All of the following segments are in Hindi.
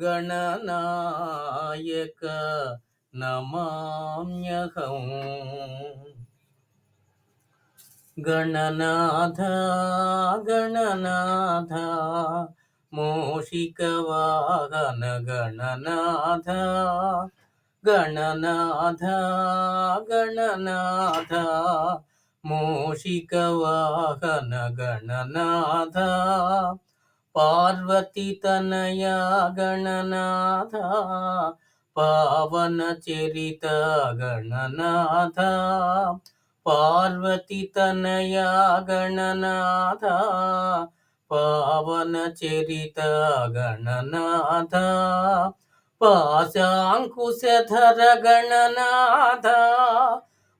गणनायक नमाम्यहम्। गणनाथ गणनाथ मूषिकवाहन गणनाथ गणनाथ गणनाथ मूषिकवाहन गणनाथ। पार्वतीतनया गणनाथ पावनचरित गणनाथ पार्वतीतनया गणनाथ पावनचरित गणनाथ पाशाङ्कुशधर गणनाथ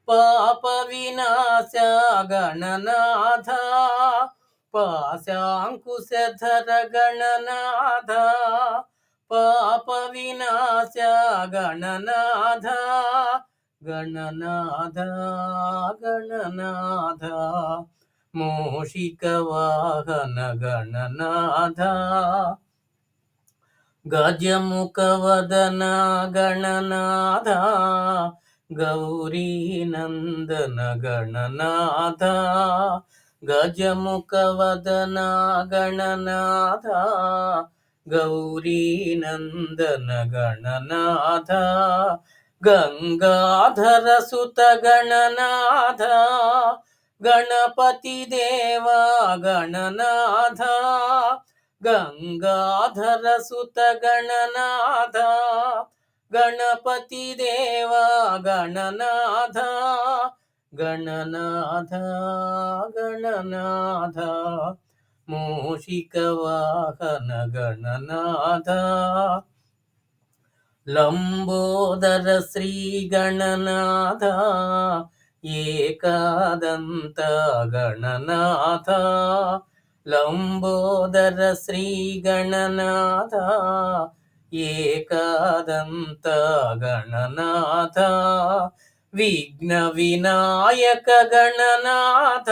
पापविनाश गणनाथ पाशाङ्कुशधर गणनाथ पापविनाश गणनाथ गणनाथ गणनाथ मूषिकवाहन गणनाथ गजमुखवदन गणनाथ गौरीनन्दन गणनाथ गजमुखवदन गणनाथ गौरीनन्दन गणनाथ गङ्गाधरसुत गणनाथ गणपतिदेव गणनाथ गङ्गाधरसुत गणनाथ गणपतिदेव गणनाथ గణనాథ గణనాథ మూషిక వాహన గణనాథ లంబోదర శ్రీ గణనాథ ఏకాదంత గణనాథ లంబోదర శ్రీ గణనాథ ఏకాదంత గణనాథ विघ्नविनायक गणनाथ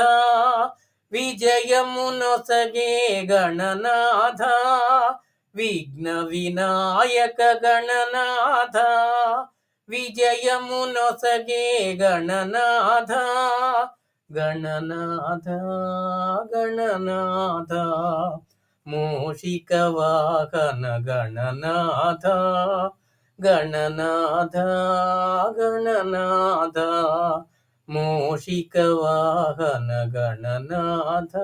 विजयमुनोसगे गणनाथ। विघ्नविनायक गणनाथ विजयमुनोसगे गणनाथ। गणनाथ गणनाथ। मूषिकवाहन गणनाथ ಗಣನಾಥ ಗಣನಾಥ ಮೋಷಿಕ ವಾಹನ ಗಣನಾಥ